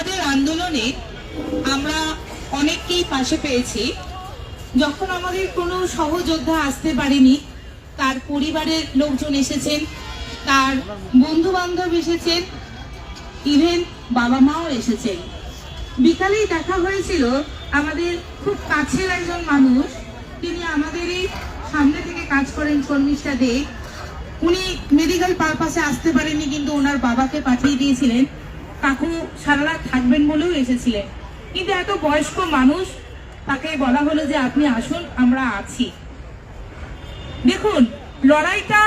আমাদের আন্দোলনে আমরা অনেককেই পাশে পেয়েছি। যখন আমাদের কোনো সহযোদ্ধা আসতে পারেনি, তার পরিবারের লোকজন এসেছেন, তার বন্ধু বান্ধব এসেছেন, ইভেন বাবা মাও এসেছেন। বিকালেই দেখা হয়েছিল আমাদের খুব কাছের একজন মানুষ, তিনি আমাদেরই সামনে থেকে কাজ করেন শর্মিষ্ঠা দে। উনি মেডিকেল পারপাসে আসতে পারেননি, কিন্তু ওনার বাবাকে পাঠিয়ে দিয়েছিলেন। কাকু সারা রাত থাকবেন বলেও এসেছিলেন। কিন্তু এত বয়স্ক মানুষ, তাকে বলা হলো যে আপনি আসুন, আমরা আছি। দেখুন, লড়াইটা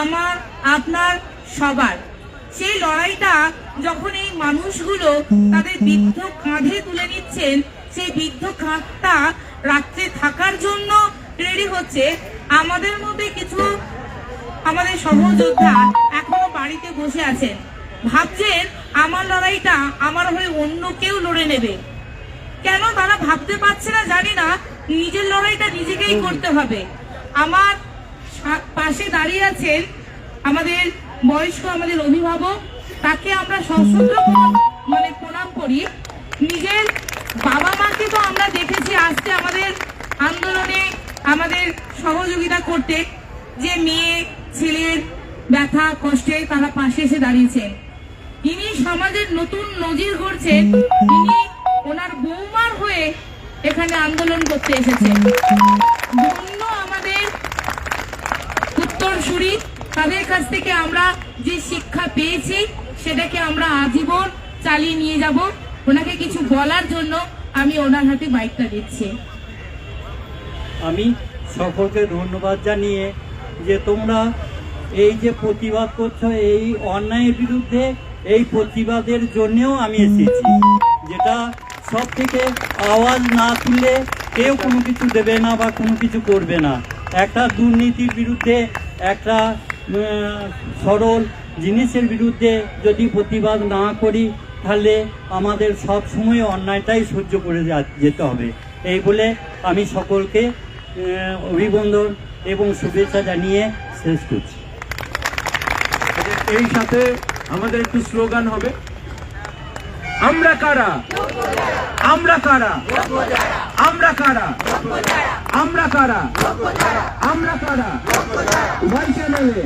আমার, আপনার, সবার। সেই লড়াইটা যখন এই মানুষগুলো তাদের বৃদ্ধ কাঁধে তুলে নিচ্ছেন, সেই বৃদ্ধ কাঁধটা রাত্রে থাকার জন্য রেডি হচ্ছে। আমাদের মধ্যে কিছু, আমাদের সহযোদ্ধা এখনও বাড়িতে বসে আছেন। ভাবছেন আমার লড়াইটা আমার হয়ে অন্য কেউ লড়ে নেবে। কেন তারা ভাবতে পারছে না জানি না নিজের লড়াইটা নিজেকেই করতে হবে। আমার পাশে দাঁড়িয়ে আছেন আমাদের বয়স্ক আমাদের অভিভাবক তাকে আমরা সশ্রদ্ধ মানে প্রণাম করি। নিজের বাবা মাকে তো আমরা দেখেছি আসতে আমাদের আন্দোলনে আমাদের সহযোগিতা করতে যে মেয়ে ছেলের ব্যথা কষ্টে তারা পাশে এসে দাঁড়িয়েছেন। ইনি সমাজের নতুন নজির গড়ছেন, ইনি ওনার বৌমার হয়ে এখানে আন্দোলন করতে এসেছেন। ধন্য আমাদের উত্তরসূরি, তাদের কাছ থেকে আমরা যে শিক্ষা পেয়েছি, সেটাকে আমরা আজীবন চালিয়ে নিয়ে যাব। ওনাকে কিছু বলার জন্য আমি ওনার হাতে বাইকটা দিচ্ছি। আমি সকলকে ধন্যবাদ জানিয়ে যে তোমরা এই যে প্রতিবাদ করছ, এই অন্যায়ের বিরুদ্ধে এই প্রতিবাদের জন্যেও আমি এসেছি। যেটা সব থেকে আওয়াজ না তুললে কেউ কোনো কিছু দেবে না বা কোনো কিছু করবে না। একটা দুর্নীতির বিরুদ্ধে একটা সরল জিনিসের বিরুদ্ধে যদি প্রতিবাদ না করি তাহলে আমাদের সব সময় অন্যায়টাই সহ্য করে যেতে হবে। এই বলে আমি সকলকে আহ, অভিনন্দন এবং শুভেচ্ছা জানিয়ে শেষ করছি। এই সাথে আমাদের একটু স্লোগান হবে। আমরা কারা? আমরা কারা? আমরা কারা? আমরা কারা? আমরা কারা? ওয়াই চ্যানেলে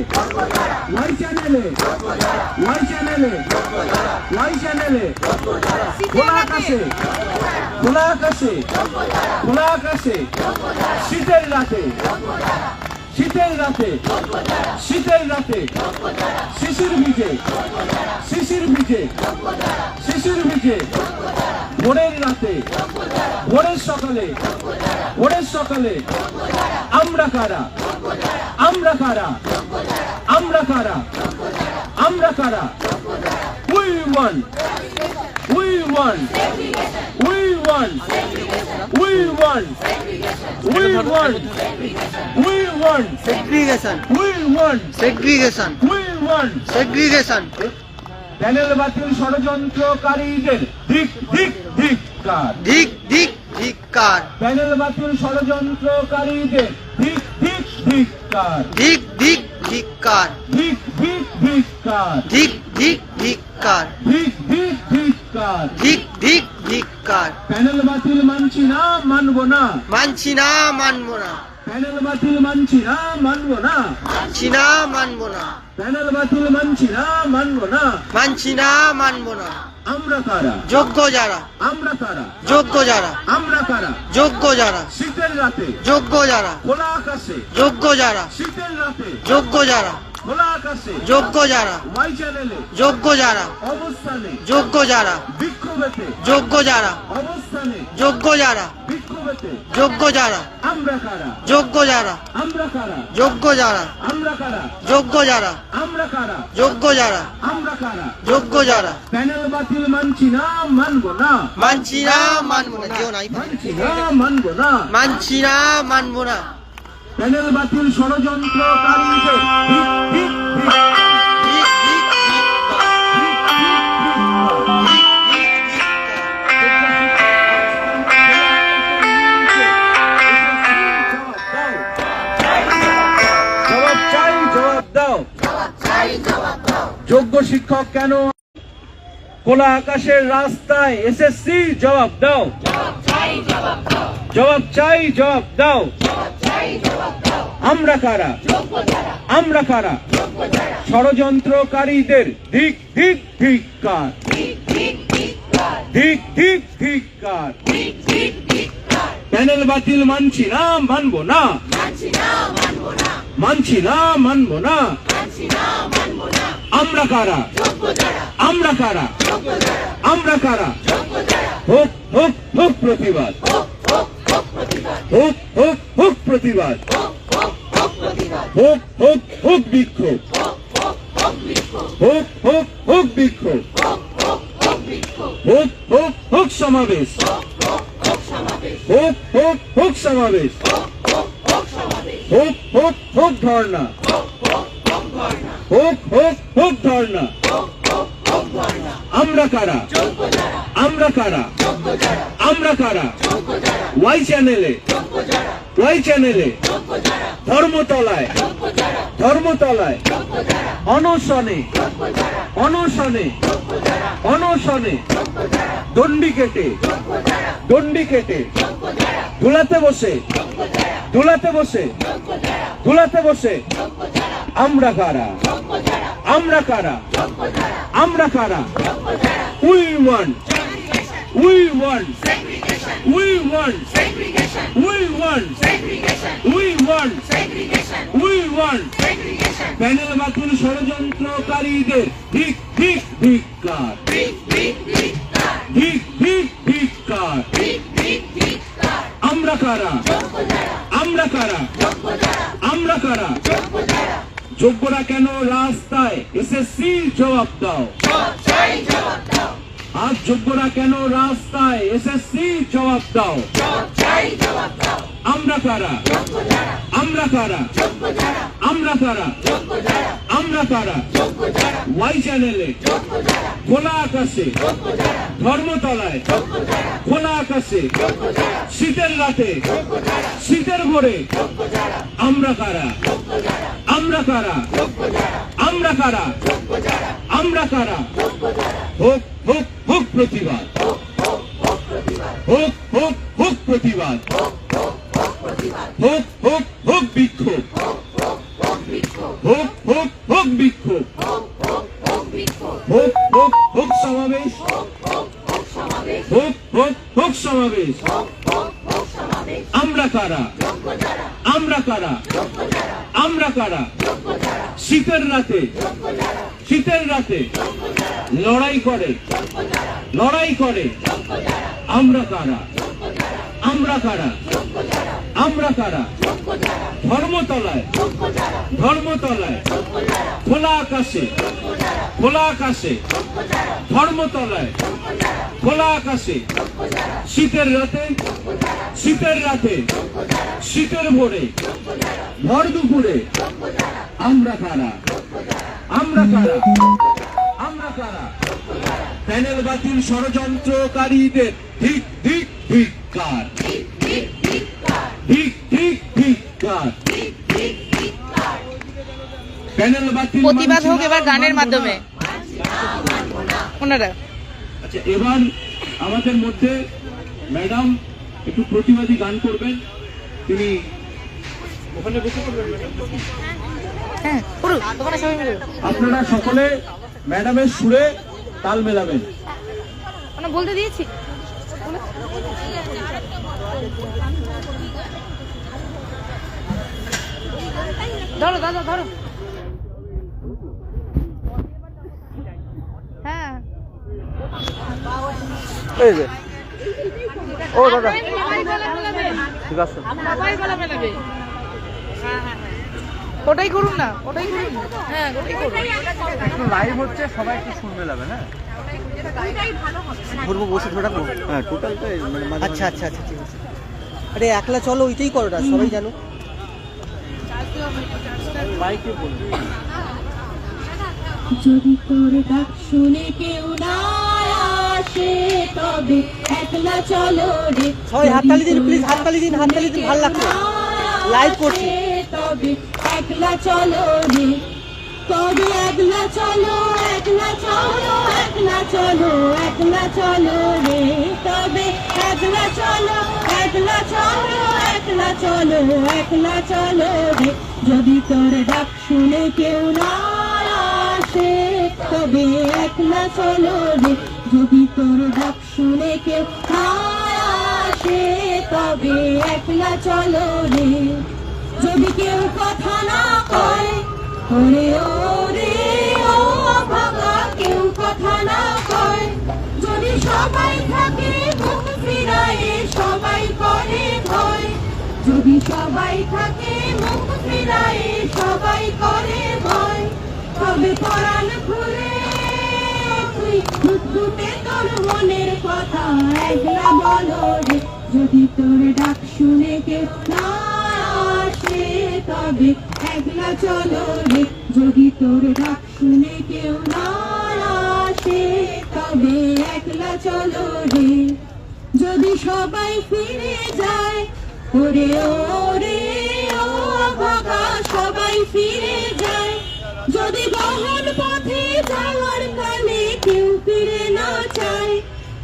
ওয়াই চ্যানেলে ওয়াই চ্যানেলে ওয়াই চ্যানেলে খোলা আকাশে। খোলা আকাশে। খোলা আকাশে। শীতের রাতে। শীতের রাতে শীতের রাতে, শিশির ভিজে শিশির ভিজে শিশির ভিজে, ভোরের রাতে, ভোরের সকালে ভোরের সকালে, আমরা কারা? আমরা কারা? আমরা কারা? আমরা কারা? We want we want we want we want. We want. We want. Segregation we want. Segregation we want. Segregation panel বাতিল ষড়যন্ত্রকারীদের দিক দিক ধিক্কার ধিক ধিক ধিক্কার প্যানেল বাতিল ষড়যন্ত্রকারীদের দিক দিক ধিক্কার ধিক ধিক ধিক্কার দিক দিক ধিক্কার ধিক ধিক ধিক্কার দিক দিক ধিক্কার ধিক ধিক ধিক্কার প্যানেল বাতিল মানছি না মানবো না। মানছি না মানবো না। প্যানেল বাতিল মানছি না মানবো না। মানছি না মানবো না। প্যানেল বাতিল মানছি না মানবো না। মানছি না মানবো না। আমরা কারা? যোগ্য যারা। আমরা কারা? যোগ্য যারা। আমরা কারা? যোগ্য যারা। শীতের রাতে। যোগ্য যারা। খোলা আকাশে। যোগ্য যারা। শীতের রাতে। যোগ্য যারা। যোগ্য যারা যোগ্য যারা যোগ্য যারা যোগ্য যারা যোগ্য যারা যোগ্য যারা যোগ্য যারা যোগ্য যারা যোগ্য যারা যোগ্য যারা যোগ্য যারা প্যানেল বাতিল মানছি না মানবো না মানছি না মানবো না যেও নাই মানছি না মানবো না মানছি না মানবো না প্যানেল বাতিল দাও। যোগ্য শিক্ষক কেন? খোলা আকাশের রাস্তায় এসএসসি জবাব দাও। জবাব চাই, জবাব দাও। আমরা কারা? আমরা কারা? ষড়যন্ত্রকারীদের দিক দিক ধিক্কার দিক দিক ধিক্কার প্যানেল বাতিল মানছি না, মানবো না। মানছি না, মানবো না। আমরা কারা? আমরা কারা? আমরা কারা? হোক হোক হোক প্রতিবাদ। হোক হোক হোক প্রতিবাদ। হোক হোক হোক বিক্ষোভ। হোক হোক হোক বিক্ষোভ। হোক হোক হোক সমাবেশ। হোক হোক হোক সমাবেশ। হোক হোক হোক ধর্ণা। হোক হোক হোক ধর্ণা। আমরা কারা? আমরা কারা? আমরা কারা? ওয়াই চ্যানেলে ওয়াই চ্যানেলে ধর্মতলায়। ধর্মতলায়। অনশনে। অনশনে। অনশনে। দণ্ডি কেটে দণ্ডি কেটে ধুলাতে বসে। ধুলাতে বসে। ধুলাতে বসে। আমরা কারা? আমরা কারা? আমরা কারা? We want we want we want we want we want we want panel বাতিল ষড়যন্ত্রকারীদের ঠিক ঠিক ধিক্কার। ঠিক ঠিক ধিক্কার। আমরা কারা? আমরা কারা? আমরা কারা? যোগ্যরা কেন রাস্তায় এসএসসি জবাব দাও আজ যোগ্যরা কেন রাস্তায় এসএসসি জবাব দাও আমরা কারা আমরা কারা আমরা কারা আমরা কারা ওয়াই চ্যানেলে খোলা আকাশে ধর্মতলায় খোলা আকাশে শীতের রাতে শীতের ভোরে আমরা কারা আমরা কারা? আমরা কারা? আমরা কারা? হোক হোক হোক প্রতিবাদ। হোক হোক হোক প্রতিবাদ। কারা? আমরা কারা? আমরা কারা? শীতের রাতে। শীতের রাতে। লড়াই করে। লড়াই করে। আমরা কারা? আমরা কারা? আমরা কারা? ধর্মতলায়। ধর্মতলায়। খোলা আকাশে। খোলা আকাশে। ধর্মতলায়। খোলা আকাশে। শীতের রাতে। শীতের রাতে। শীতের ভোরে। ভর দুপুরে। আমরা কারা? আমরা কারা? আমরা কারা? প্যানেল বাতিল ষড়যন্ত্রকারীদের ঠিক ঠিক ধিক্কার ঠিক ঠিক ধিক্কার প্যানেল বাতিল প্রতিবাদ হোক এবার গানের মাধ্যমে। ওনারা। আচ্ছা এবার আমাদের মধ্যে ম্যাডাম একটু প্রতিবাদী গান করবেন। তিনি ওখানে বসে করবেন হ্যাঁ আপনারা সকলে ম্যাডামের সুরে তাল মেলাবেন। বলতে দিয়েছি। ধরো দাদা ধরো। হ্যাঁ। ও দাদা। ঠিক আছে। ওটাই করুন না ওটাই করুন। হ্যাঁ ওটাই করুন। লাইভ হচ্ছে সবাই একটু শুনবে যাবে হ্যাঁ ঘুরবো বসে রাখব হ্যাঁ টোটালটাই মানে আচ্ছা আচ্ছা আচ্ছা ঠিক আছে। আরে একলা চলো ওইটাই করো না সবাই জানো। যদি তোর ডাক শুনে কেউ না আসে তবে একলা চলো রে। সবাই হাততালি দিন, please, হাততালি দিন, হাততালি দিন, ভালো লাগছে। Live করছি। তবে একলা চলো রে। তবে একলা চলো একলা চলো একলা চলো একলা চলো রে। তবে একলা চলো একলা চলো একলা চলো একলা চলো রে। যদি তোর ডাক শুনে কেউ না আসে, তবে একলা চলো রে। যদি তোর ডাক শুনে কেউ না আসে, তবে একলা চলো রে। যদি কেউ কথা না কয়, ওরে ওরে, ও বাবা কেউ কথা না কয়। যদি সবাই থাকে মুখ ফিরায়ে, সবাই করে ভয়। যদি সবাই থাকে মনের কথা একলা বলো রে। যদি তোর ডাক শুনে কেউ না তবে একলা চলো রে। যদি তোর ডাক শুনে কেউ না আসে, তবে একলা চলো রে। যদি সবাই ফিরে যায়, ওরে ওরে বাবা সবাই ফিরে যায়। যদি বহন পথে যাওয়ার কালে কেউ ফিরে না চায়,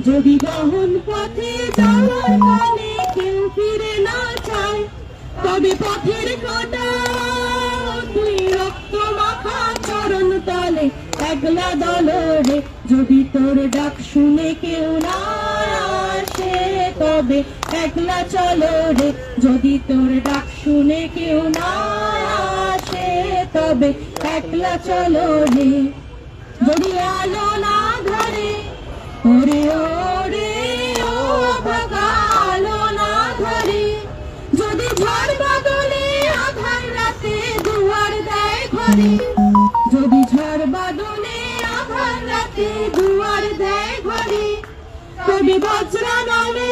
যদি বহন পথে যাওয়ার কালে কেউ ফিরে না চায়, তবে পথের কাটা তুই রক্ত মাখা চরণ তলে একলা দলরে। যদি তোর ডাক শুনে কেউ না আসে, তবে একলা চলো রে, যদি তোর ডাক শুনে কেউ না আসে, তবে একলা চলো রে। যদি আলো না ধরে, ওরে ওরে, ও বাবা আলো না ধরে। যদি ঝড় বাদলে আধার রাতে দুয়ার দেয় ঘরে, যদি ঝড় বাদলে আধার রাতে দুয়ার দেয় ঘরে তবে বজ্রা নামে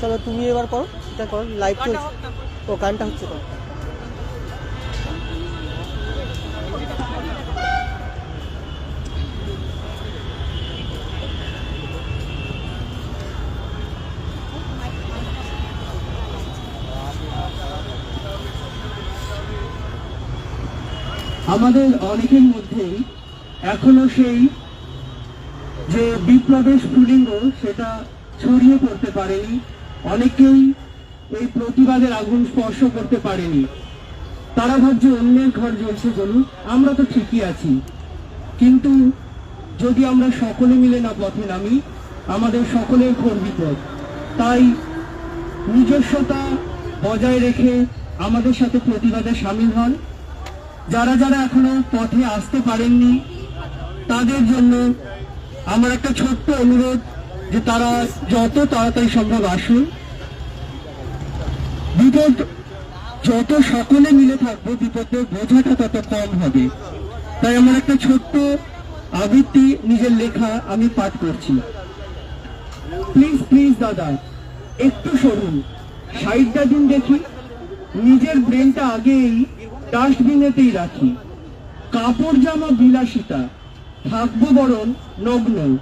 চলো তুমি এবার করো এটা করো লাইভ চলছে ও গানটা হচ্ছে তো। আমাদের অনেকের মধ্যেই এখনও সেই যে বিপ্লবের স্ফুলিঙ্গ সেটা ছড়িয়ে পড়তে পারেনি। অনেকেই এই প্রতিবাদের আগুন স্পর্শ করতে পারেনি। তারা ভাবছে অন্যের ঘর জ্বলছে জ্বলুক, আমরা তো ঠিকই আছি। কিন্তু যদি আমরা সকলে মিলে না পথে নামি, আমাদের সকলের ঘোর বিপদ। তাই নিজস্বতা বজায় রেখে আমাদের সাথে প্রতিবাদে সামিল হন। যারা যারা এখনও পথে আসতে পারেননি, তাদের জন্য আমার একটা ছোট্ট অনুরোধ। যে তারা যত তাড়াতাড়ি সম্ভব আসুন। বিপদ যত সকলে মিলে থাকব, বিপদের বোঝাটা তত কম হবে। তাই আমার একটা ছোট্ট আবৃত্তি নিজের লেখা আমি পাঠ করছি। প্লিজ প্লিজ দাদা, একটু সরুন। সাইডটা দিন দেখি। নিজের ব্রেনটা আগেই ডাস্টবিনেতেই রাখি। কাপড় জামা বিলাসিতা। থাকব বরং নগ্ন।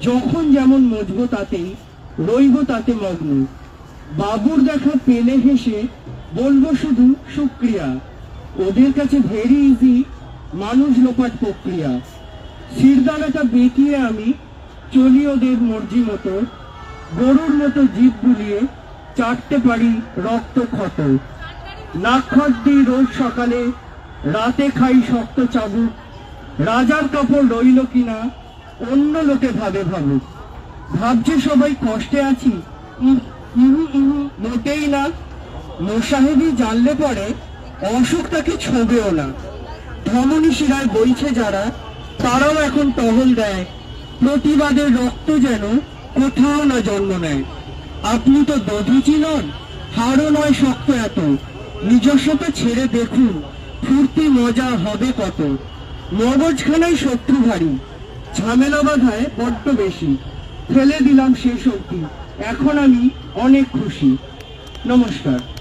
যখন যেমন মজব তাতেই রইব তাতে মগ্ন। বাবুর দেখা পেলে হেসে, বলব শুধু সুক্রিয়া। ওদের কাছে ভেরি ইজি মানুষ লোপাট প্রক্রিয়া। শিরদানাটা বেঁকিয়ে আমি চলি ওদের মর্জি মতো, গরুর মতো জিভ বুলিয়ে চাটতে পারি রক্ত ক্ষত। নাক্ষর দিই রোজ সকালে রাতে খাই শক্ত চাবুক। রাজার কাপড় রইল কিনা অন্য লোকে ভাবে ভাবুক। ভাবছে সবাই কষ্টে আছি। ইহু ইহু মোটেই না। মোসাহেবি জানলে পরে অসুখ তাকে ছবেও না। ধমনী শিরায় বইছে যারা, তারাও এখন টহল দেয়। প্রতিবাদের রক্ত যেন কোথাও না জন্ম নেয়। আপনি তো দধুচি নন হাড়ও নয় শক্ত এত। নিজস্বতা ছেড়ে দেখুন, ফুর্তি মজা হবে কত। মগজখানায় শত্রু ভারী। ঝামেলা বাধায় বড্ড বেশি। ফেলে দিলাম সেই শক্তি। এখন আমি অনেক খুশি। নমস্কার।